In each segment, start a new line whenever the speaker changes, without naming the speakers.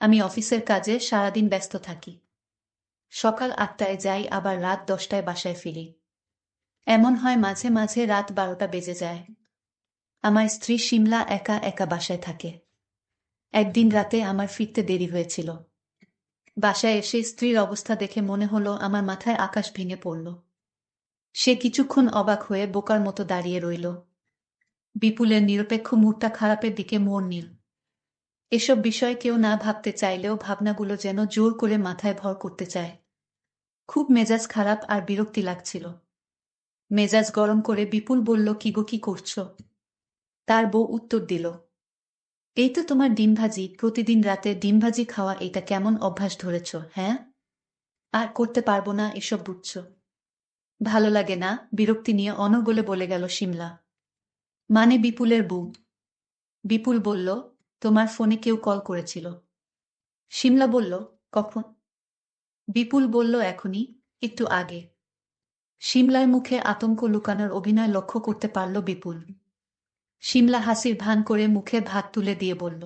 আমি অফিসের কাজে সারাদিন ব্যস্ত থাকি। সকাল আটটায় যাই, আবার রাত দশটায় বাসায় ফিরি। এমন হয় মাঝে মাঝে রাত বারোটা বেজে যায়। আমার স্ত্রী সিমলা একা একা বাসায় থাকে। একদিন রাতে আমার ফিরতে দেরি হয়েছিল। বাসায় এসে স্ত্রীর অবস্থা দেখে মনে হলো আমার মাথায় আকাশ ভেঙে পড়ল। সে কিছুক্ষণ অবাক হয়ে বোকার মতো দাঁড়িয়ে রইল। বিপুলের নিরপেক্ষ মুডটা খারাপের দিকে মোড় নিল। এসব বিষয় কেউ না ভাবতে চাইলেও ভাবনাগুলো যেন জোর করে মাথায় ভর করতে চায়। খুব মেজাজ খারাপ আর বিরক্তি লাগছিল। মেজাজ গরম করে বিপুল বলল, কি গো, কি করছ? তার বউ উত্তর দিল, এই তো তোমার ডিম ভাজি। প্রতিদিন রাতে ডিম ভাজি খাওয়া, এটা কেমন অভ্যাস ধরেছ হ্যাঁ? আর করতে পারব না, এসব বুঝছ। ভালো লাগে না, বিরক্তি নিয়ে অনর্গলে বলে গেল সিমলা মানে বিপুলের বউ। বিপুল বলল তোমার ফোনে কেউ কল করেছিল। সিমলা বলল, কখন? বিপুল বলল, এখনই, একটু আগে। সিমলার মুখে আতঙ্ক লুকানোর অভিনয় লক্ষ্য করতে পারল বিপুল। সিমলা হাসির ভান করে মুখে ভাত তুলে দিয়ে বলল,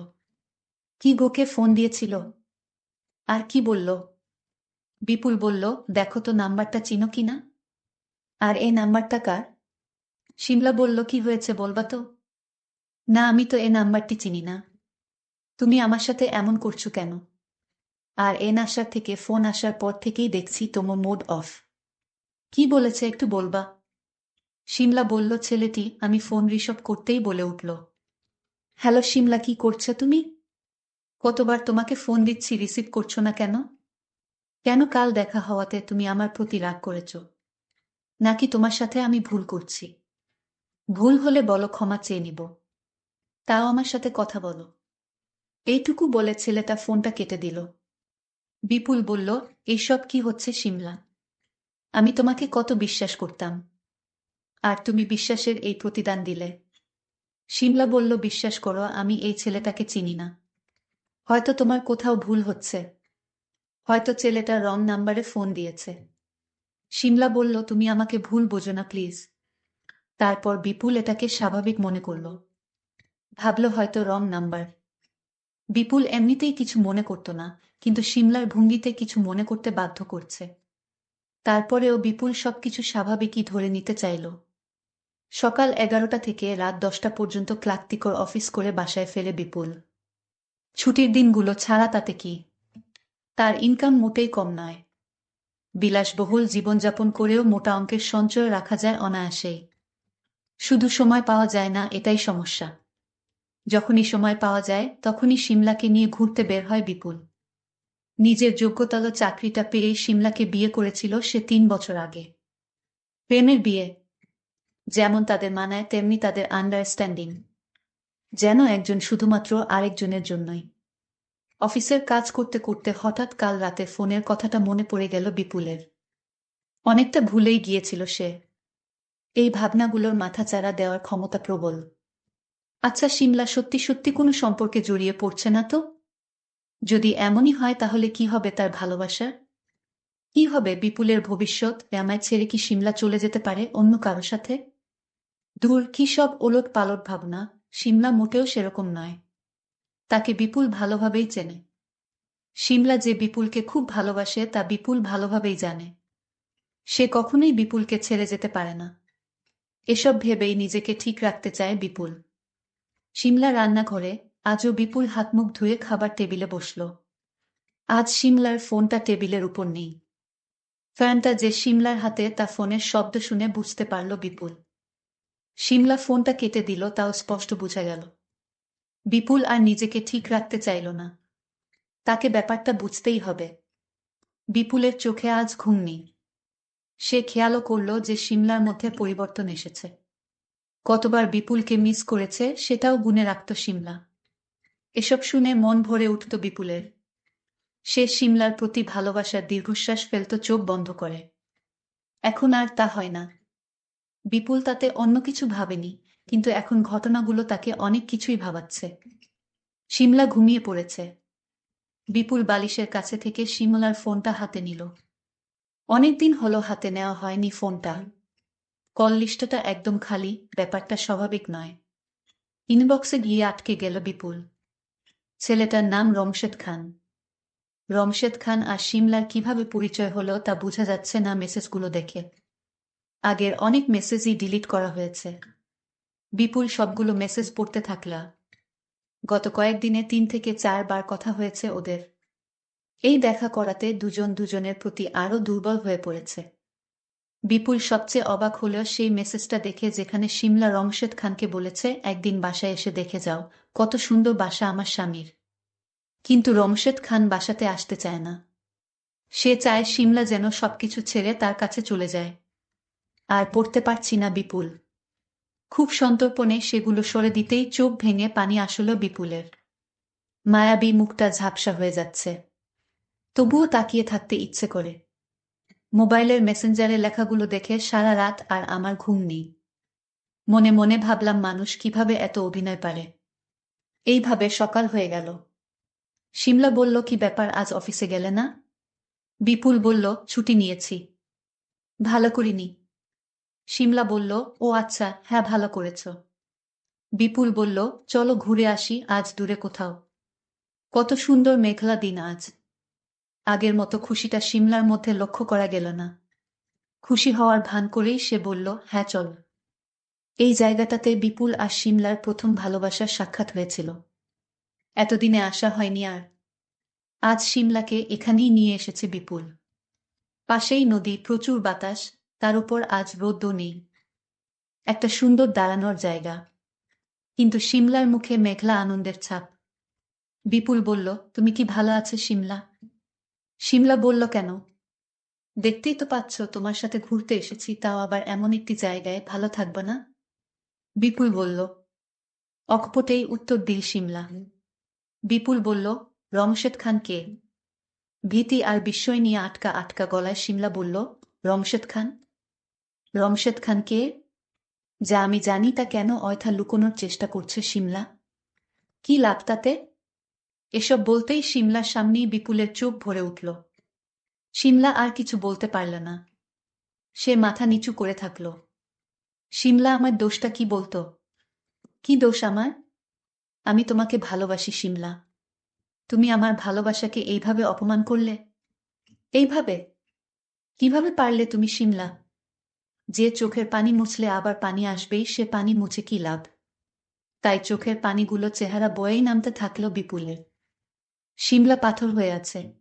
কি গোকে ফোন দিয়েছিল? আর কি বলল? বিপুল বলল, দেখো তো নাম্বারটা চিনো কি না? আর এই নাম্বারটা কার? সিমলা বলল, কি হয়েছে বলবা তো? না, আমি তো এ নাম্বারটি চিনি না। তুমি আমার সাথে এমন করছ কেন? আর এন আসার থেকে, ফোন আসার পর থেকেই দেখছি তোমার মোড অফ। কি বলেছে একটু বলবা? সিমলা বলল, ছেলেটি, আমি ফোন রিসভ করতেই বলে উঠল। হ্যালো সিমলা কি করছ তুমি? কতবার তোমাকে ফোন দিচ্ছি, রিসিভ করছ না কেন? কেন কাল দেখা হওয়াতে তুমি আমার প্রতি রাগ করেছ? নাকি তোমার সাথে আমি ভুল করছি? ভুল হলে বলো, ক্ষমা চেয়ে নিব। তাও আমার সাথে কথা বলো। এইটুকু বলে ছেলেটা ফোনটা কেটে দিল। বিপুল বলল, এইসব কি হচ্ছে সিমলা? আমি তোমাকে কত বিশ্বাস করতাম। আর তুমি বিশ্বাসের এই প্রতিদান দিলে। সিমলা বলল, বিশ্বাস করো, আমি এই ছেলেটাকে চিনি না। হয়তো তোমার কোথাও ভুল হচ্ছে। হয়তো ছেলেটা রং নাম্বারে ফোন দিয়েছে। সিমলা বলল, তুমি আমাকে ভুল বোঝো না, প্লিজ। তারপর বিপুল এটাকে স্বাভাবিক মনে করল। ভাবল, হয়তো রং নাম্বার। বিপুল এমনিতেই কিছু মনে করত না, কিন্তু সিমলার ভঙ্গিতে কিছু মনে করতে বাধ্য করছে। তারপরেও বিপুল সবকিছু স্বাভাবিকই ধরে নিতে চাইল। সকাল এগারোটা থেকে রাত দশটা পর্যন্ত ক্লান্তিকর অফিস করে বাসায় ফেলে বিপুল। ছুটির দিনগুলো ছাড়া তাতে কি? তার ইনকাম মোটেই কম নয়। বিলাসবহুল জীবনযাপন করেও মোটা অঙ্কের সঞ্চয় রাখা যায় অনায়াসেই। শুধু সময় পাওয়া যায় না, এটাই সমস্যা। যখনই সময় পাওয়া যায়, তখনই সিমলাকে নিয়ে ঘুরতে বের হয় বিপুল। নিজের যোগ্যতাল চাকরিটা পেয়েই সিমলাকে বিয়ে করেছিল সে তিন বছর আগে। প্রেমের বিয়ে। যেমন তাদের মানায়, তেমনি তাদের আন্ডারস্ট্যান্ডিং যেন একজন শুধুমাত্র আরেকজনের জন্যই। অফিসের কাজ করতে করতে হঠাৎ কাল রাতে ফোনের কথাটা মনে পড়ে গেল বিপুলের। অনেকটা ভুলেই গিয়েছিল সে। এই ভাবনাগুলোর মাথাচাড়া দেওয়ার ক্ষমতা প্রবল। আচ্ছা সিমলা সত্যি সত্যি কোনো সম্পর্কে জড়িয়ে পড়ছে না তো? যদি এমনই হয়, তাহলে কি হবে তার ভালোবাসার? কি হবে বিপুলের ভবিষ্যৎ? আমায় ছেড়ে কি সিমলা চলে যেতে পারে অন্য কারও সাথে? দূর কি সব ওলট পালট ভাবনা। সিমলা মোটেও সেরকম নয়। তাকে বিপুল ভালোভাবেই চেনে। সিমলা যে বিপুলকে খুব ভালোবাসে, তা বিপুল ভালোভাবেই জানে। সে কখনোই বিপুলকে ছেড়ে যেতে পারে না। এসব ভেবেই নিজেকে ঠিক রাখতে চায় বিপুল। সিমলা রান্নাঘরে আজও বিপুল হাতমুখ ধুয়ে খাবার টেবিলে বসল। আজ সিমলার ফোনটা টেবিলের উপর নেই। ফ্যানটা যে সিমলার হাতে তা ফোনের শব্দ শুনে বুঝতে পারল বিপুল। সিমলা ফোনটা কেটে দিল, তাও স্পষ্ট বোঝা গেল। বিপুল আর নিজেকে ঠিক রাখতে চাইল না। তাকে ব্যাপারটা বুঝতেই হবে। বিপুলের চোখে আজ ঘুম নেই। সে খেয়ালও করল যে সিমলার মধ্যে পরিবর্তন এসেছে। কতবার বিপুলকে মিস করেছে সেটাও গুনে রাখত সিমলা এসব শুনে মন ভরে উঠত বিপুলের। সে সিমলার প্রতি ভালোবাসার দীর্ঘশ্বাস ফেলত চোখ বন্ধ করে। এখন আর তা হয় না। বিপুল তাতে অন্য কিছু ভাবেনি, কিন্তু এখন ঘটনাগুলো তাকে অনেক কিছুই ভাবাচ্ছে। সিমলা ঘুমিয়ে পড়েছে। বিপুল বালিশের কাছে থেকে শিমলার ফোনটা হাতে নিল। অনেকদিন হলো হাতে নেওয়া হয়নি ফোনটা। কল লিস্টটা একদম খালি, ব্যাপারটা স্বাভাবিক নয়। ইনবক্সে গিয়ে আটকে গেল বিপুল। ছেলেটার নাম রমশেদ খান। রমশেদ খান আর সিমলার কীভাবে পরিচয় হলো তা বোঝা যাচ্ছে না মেসেজগুলো দেখে। আগের অনেক মেসেজই ডিলিট করা হয়েছে। বিপুল সবগুলো মেসেজ পড়তে থাকলা। গত কয়েকদিনে তিন থেকে চারবার কথা হয়েছে ওদের। এই দেখা করাতে দুজন দুজনের প্রতি আরও দুর্বল হয়ে পড়েছে। বিপুল সবচেয়ে অবাক হলেও সেই মেসেজটা দেখে যেখানে সিমলা রমশেদ খানকে বলেছে, একদিন বাসায় এসে দেখে যাও। কত সুন্দর বাসা আমার স্বামীর। কিন্তু রমশেদ খান বাসাতে আসতে চায় না। সে চায় সিমলা যেন সবকিছু ছেড়ে তার কাছে চলে যায়। আর পড়তে পারছি না বিপুল। খুব সন্তর্পণে সেগুলো সরে দিতেই চোখ ভেঙে পানি আসলো বিপুলের। মায়াবী মুখটা ঝাপসা হয়ে যাচ্ছে। তবুও তাকিয়ে থাকতে ইচ্ছে করে। মোবাইলের মেসেঞ্জারে লেখাগুলো দেখে সারা রাত আর আমার ঘুম নেই। মনে মনে ভাবলাম মানুষ কীভাবে এত অভিনয় পারে। এইভাবে সকাল হয়ে গেল। সিমলা বলল, কি ব্যাপার, আজ অফিসে গেলে না? বিপুল বলল, ছুটি নিয়েছি। ভালো করিনি। সিমলা বলল, ও আচ্ছা হ্যাঁ ভালো করেছ। বিপুল বলল, চলো ঘুরে আসি, আজ দূরে কোথাও। কত সুন্দর মেঘলা দিন আজ। আগের মতো খুশিটা সিমলার মধ্যে লক্ষ্য করা গেল না। খুশি হওয়ার ভান করেই সে বলল হ্যাঁ চল। এই জায়গাটাতে বিপুল আর সিমলার প্রথম ভালোবাসার সাক্ষাৎ হয়েছিল। এতদিনে আসা হয়নি আর। আজ সিমলাকে এখানেই নিয়ে এসেছে বিপুল। পাশেই নদী, প্রচুর বাতাস, তার উপর আজ রোদ্দ নেই। একটা সুন্দর দাঁড়ানোর জায়গা। কিন্তু সিমলার মুখে মেঘলা আনন্দের ছাপ। বিপুল বলল, তুমি কি ভালো আছে, সিমলা? সিমলা বলল, কেন? দেখতেই তো পাচ্ছ, তোমার সাথে ঘুরতে এসেছি, তাও আবার এমন একটি জায়গায়, ভালো থাকবে না? বিপুল বলল, অকপটেই উত্তর দিল সিমলা বিপুল বলল, রমশেদ খান কে? ভীতি আর বিস্ময় নিয়ে আটকা আটকা গলায় সিমলা বলল, রমশেদ খান? রমশেদ খান কে? যা আমি জানি তা কেন অয়থা লুকোনোর চেষ্টা করছে সিমলা কি লাভ তাতে? এসব বলতেই সিমলার সামনেই বিপুলের চোখ ভরে উঠল। সিমলা আর কিছু বলতে পারল না। সে মাথা নিচু করে থাকল। সিমলা আমার দোষটা কি বলতো? কি দোষ আমার? আমি তোমাকে ভালোবাসি সিমলা তুমি আমার ভালোবাসাকে এইভাবে অপমান করলে? এইভাবে? কীভাবে পারলে তুমি সিমলা যে চোখের পানি মুছলে আবার পানি আসবেই, সে পানি মুছে কি লাভ? তাই চোখের পানিগুলো চেহারা বয়েই নামতে থাকল বিপুলের। সিমলা পাথর হয়ে আছে।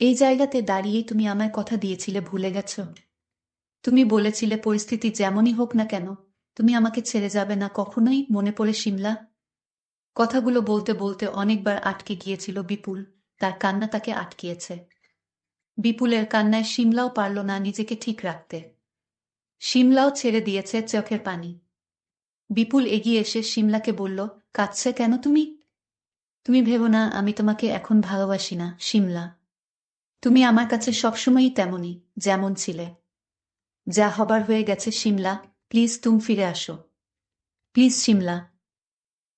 এই জায়গাতে দাঁড়িয়েই তুমি আমায় কথা দিয়েছিলে, ভুলে গেছ? তুমি বলেছিলে পরিস্থিতি যেমনই হোক না কেন, তুমি আমাকে ছেড়ে যাবে না কখনোই, মনে পড়ে সিমলা কথাগুলো বলতে বলতে অনেকবার আটকে গিয়েছিল বিপুল, তার কান্না তাকে আটকিয়েছে। বিপুলের কান্নায় সিমলাও পারল না নিজেকে ঠিক রাখতে। সিমলাও ছেড়ে দিয়েছে চোখের পানি। বিপুল এগিয়ে এসে শিমলাকে বলল, কাঁদছে কেন তুমি? তুমি ভেবো না, আমি তোমাকে এখন ভালোবাসি না, সিমলা। তুমি আমার কাছে সবসময়ই তেমনই, যেমন ছিলে। যা হবার হয়ে গেছে, সিমলা, প্লিজ তুমি ফিরে আসো। প্লিজ, সিমলা।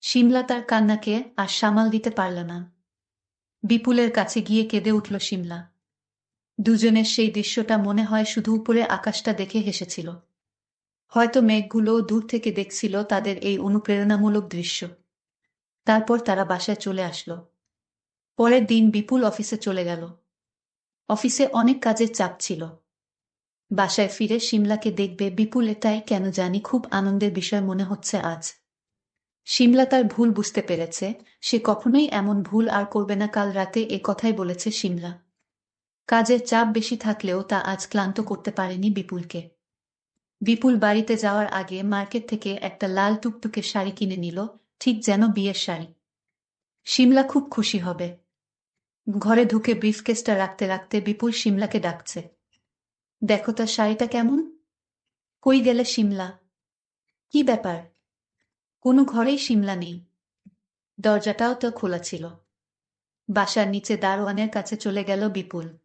সিমলা তার কান্নাকে আর সামাল দিতে পারল না। বিপুলের কাছে গিয়ে কেঁদে উঠল সিমলা। দুজনের সেই দৃশ্যটা মনে হয় শুধু উপরে আকাশটা দেখে হেসেছিল। হয়তো মেঘগুলো দূর থেকে দেখছিল তাদের এই অনুপ্রেরণামূলক দৃশ্য। তারপর তারা বাসায় চলে আসলো। পরের দিন বিপুল অফিসে চলে গেল। অফিসে অনেক কাজের চাপ ছিল। বাসায় ফিরে সিমলাকে দেখবে বিপুল এটাই কেন জানি খুব আনন্দের বিষয় মনে হচ্ছে আজ। সিমলা তার ভুল বুঝতে পেরেছে। সে কখনোই এমন ভুল আর করবে না কাল রাতে এ কথাই বলেছে সিমলা কাজের চাপ বেশি থাকলেও তা আজ ক্লান্ত করতে পারেনি বিপুলকে। বিপুল বাড়িতে যাওয়ার আগে মার্কেট থেকে একটা লাল টুকটুকে শাড়ি কিনে নিল। ঠিক যেন বিয়ের শাড়ি। শিমলা খুব খুশি হবে। ঘরে ঢুকে ব্রিফকেসটা রাখতে রাখতে বিপুল সিমলাকে ডাকছে। দেখো তার শাড়িটা কেমন? কই গেলে সিমলা কি ব্যাপার? কোনো ঘরেই সিমলা নেই। দরজাটাও তো খোলা ছিল। বাসার নিচে দারোয়ানের কাছে চলে গেল বিপুল।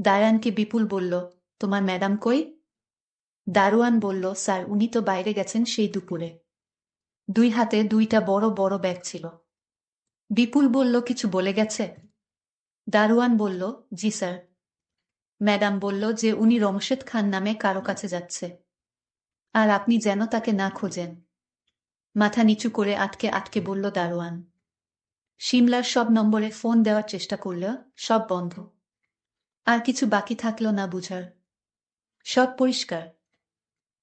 দারানকে বিপুল বলল, তোমার ম্যাডাম কই? দারোয়ান বলল, স্যার, উনি তো বাইরে গেছেন সেই দুপুরে। দুই হাতে দুইটা বড় বড় ব্যাগ ছিল। বিপুল বলল, কিছু বলে গেছে? দারোয়ান বলল, জি, স্যার। ম্যাডাম বলল, যে উনি রমশেদ খান নামে কারও কাছে যাচ্ছে। আর আপনি যেন তাকে না খোঁজেন। মাথা নিচু করে আটকে আটকে বলল দারোয়ান সিমলার সব নম্বরে ফোন দেওয়ার চেষ্টা করলেও সব বন্ধ। আর কিছু বাকি থাকল না বুঝার। সব পরিষ্কার।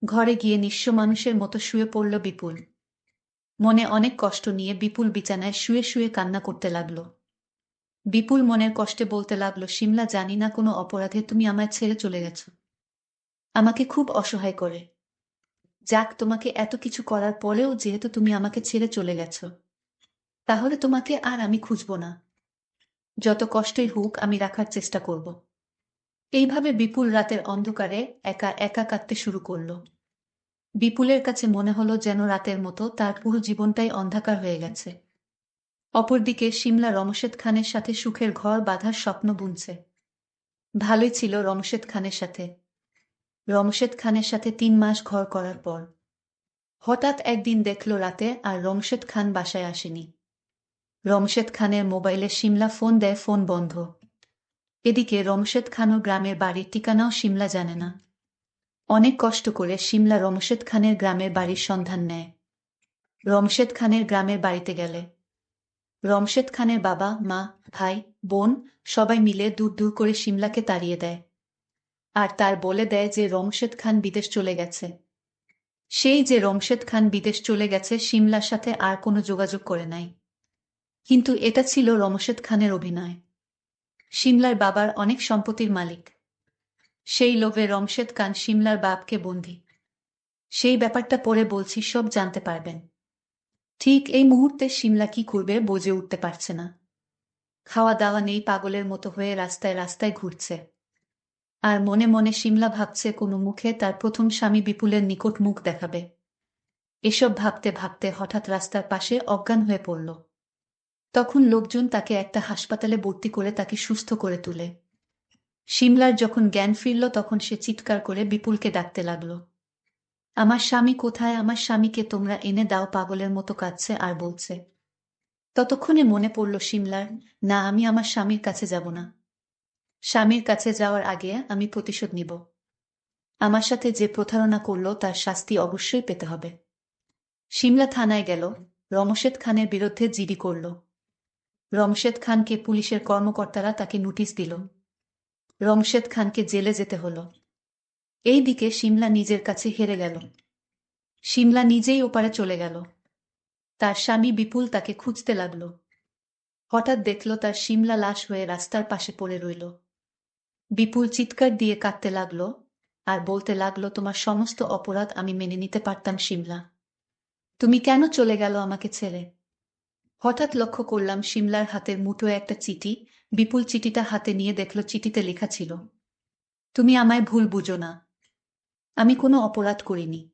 ঘরে গিয়ে নিঃস্ব মানুষের মতো শুয়ে পড়ল বিপুল। মনে অনেক কষ্ট নিয়ে বিপুল বিছানায় শুয়ে শুয়ে কান্না করতে লাগল। বিপুল মনের কষ্টে বলতে লাগল সিমলা জানি না কোনো অপরাধে তুমি আমায় ছেড়ে চলে গেছ। আমাকে খুব অসহায় করে। যাক, তোমাকে এত কিছু করার পরেও যেহেতু তুমি আমাকে ছেড়ে চলে গেছ, তাহলে তোমাকে আর আমি খুঁজব না। যত কষ্টই হোক, আমি রাখার চেষ্টা করব। এইভাবে বিপুল রাতের অন্ধকারে একা একা কাঁদতে শুরু করল। বিপুলের কাছে মনে হলো যেন রাতের মতো তার পুরো জীবনটাই অন্ধকার হয়ে গেছে। অপরদিকে সিমলা রমশেদ খানের সাথে সুখের ঘর বাঁধার স্বপ্ন বুনছে। ভালোই ছিল রমশেদ খানের সাথে। রমশেদ খানের সাথে তিন মাস ঘর করার পর। হঠাৎ একদিন দেখল রাতে আর রমশেদ খান বাসায় আসেনি। রমশেদ খানের মোবাইলে সিমলা ফোন দেয়, ফোন বন্ধ। এদিকে রমশেদ খানও গ্রামের বাড়ির ঠিকানাও সিমলা জানে না। অনেক কষ্ট করে সিমলা রমশেদ খানের গ্রামের বাড়ির সন্ধান নেয়। রমশেদ খানের গ্রামের বাড়িতে গেলে। রমশেদ খানের বাবা, মা, ভাই, বোন সবাই মিলে দূর দূর করে সিমলাকে তাড়িয়ে দেয়। আর তার বলে দেয় যে রমশেদ খান বিদেশ চলে গেছে। সেই যে রমশেদ খান বিদেশ চলে গেছে সিমলার সাথে আর কোনো যোগাযোগ করে নাই। কিন্তু এটা ছিল রমশেদ খানের অভিনয়। সিমলার বাবার অনেক সম্পত্তির মালিক। সেই লোভে রমশেদ খান সিমলার বাপকে বন্দি। সেই ব্যাপারটা পরে বলছি, সব জানতে পারবেন। ঠিক এই মুহূর্তে সিমলা কি করবে বোঝে উঠতে পারছে না। খাওয়া দাওয়া নেই, পাগলের মতো হয়ে রাস্তায় রাস্তায় ঘুরছে। আর মনে মনে সিমলা ভাবছে, কোনো মুখে তার প্রথম স্বামী বিপুলের নিকট মুখ দেখাবে। এসব ভাবতে ভাবতে হঠাৎ রাস্তার পাশে অজ্ঞান হয়ে পড়ল। তখন লোকজন তাকে একটা হাসপাতালে ভর্তি করে তাকে সুস্থ করে তুলে। সিমলার যখন জ্ঞান ফিরল, তখন সে চিৎকার করে বিপুলকে ডাকতে লাগল। আমার স্বামী কোথায়? আমার স্বামীকে তোমরা এনে দাও, পাগলের মতো কাঁদছে, আর বলছে। ততক্ষণে মনে পড়ল সিমলার না, আমি আমার স্বামীর কাছে যাব না। স্বামীর কাছে যাওয়ার আগে আমি প্রতিশোধ নিব। আমার সাথে যে প্রতারণা করল, তার শাস্তি অবশ্যই পেতে হবে। সিমলা থানায় গেল। রমশেদ খানের বিরুদ্ধে জিডি করল। রমশেদ খানকে পুলিশের কর্মকর্তারা তাকে নোটিশ দিল। রমশেদ খানকে জেলে যেতে হলো। এই দিকে সিমলা নিজের কাছে হেরে গেল। সিমলা নিজেই ওপারে চলে গেল। তার স্বামী বিপুল তাকে খুঁজতে লাগল। হঠাৎ দেখল তার সিমলা লাশ হয়ে রাস্তার পাশে পড়ে রইল। বিপুল চিৎকার দিয়ে কাঁদতে লাগল আর বলতে লাগল, তোমার সমস্ত অপরাধ আমি মেনে নিতে পারতাম সিমলা তুমি কেন চলে গেল আমাকে ছেড়ে? হঠাৎ লক্ষ্য করলাম সিমলার হাতের মুঠোয় একটা চিঠি, বিপুল চিঠিটা হাতে নিয়ে দেখল চিঠিতে লেখা ছিল, তুমি আমায় ভুল বুঝো না। আমি কোনো অপরাধ করিনি।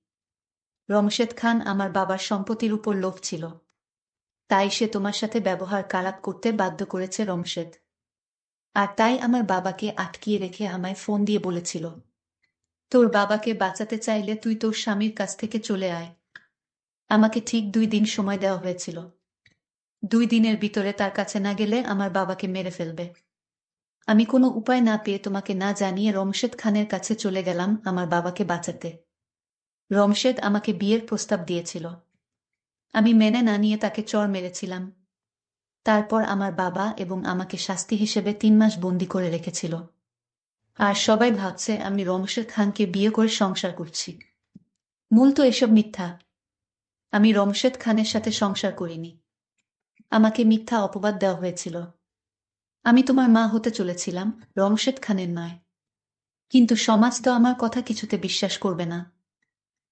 রমশেদ খান আমার বাবার সম্পত্তির উপর লোভ ছিল। তাই সে তোমার সাথে ব্যবহার খারাপ করতে বাধ্য করেছে রমশেদ। আর তাই আমার বাবাকে আটকিয়ে রেখে আমায় ফোন দিয়ে বলেছিল, তোর বাবাকে বাঁচাতে চাইলে তুই তোর স্বামীর কাছ থেকে চলে আয়। আমাকে ঠিক দুই দিন সময় দেওয়া হয়েছিল। দুই দিনের ভিতরে তার কাছে না গেলে আমার বাবাকে মেরে ফেলবে। আমি কোনো উপায় না পেয়ে তোমাকে না জানিয়ে রমশেদ খানের কাছে চলে গেলাম আমার বাবাকে বাঁচাতে। রমশেদ আমাকে বিয়ের প্রস্তাব দিয়েছিল। আমি মেনে না নিয়ে তাকে চর মেরেছিলাম। তারপর আমার বাবা এবং আমাকে শাস্তি হিসেবে তিন মাস বন্দি করে রেখেছিল। আর সবাই ভাবছে আমি রমশেদ খানকে বিয়ে করে সংসার করছি। মূল তো এসব মিথ্যা। আমি রমশেদ খানের সাথে সংসার করিনি। আমাকে মিথ্যা অপবাদ দেওয়া হয়েছিল। আমি তোমার মা হতে চলেছিলাম রমশেদ খানের নয় কিন্তু সমাজ তো আমার কথা কিছুতে বিশ্বাস করবে না।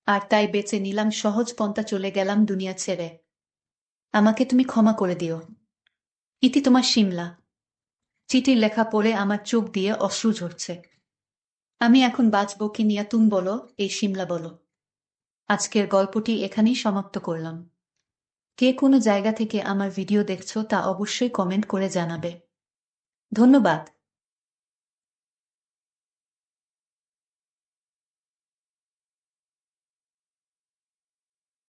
আর তাই বেঁচে নিলাম সহজ পন্থা চলে গেলাম দুনিয়া ছেড়ে। আমাকে তুমি ক্ষমা করে দিও। ইতি তোমার সিমলা। চিঠির লেখা পড়ে আমার চোখ দিয়ে অশ্রু ঝরছে। আমি এখন বাঁচব কি নিয়া তুম বলো, এই সিমলা বলো। আজকের গল্পটি এখানেই সমাপ্ত করলাম। কে কোনো জায়গা থেকে আমার ভিডিও দেখছ তা অবশ্যই কমেন্ট করে জানাবে। ধন্যবাদ।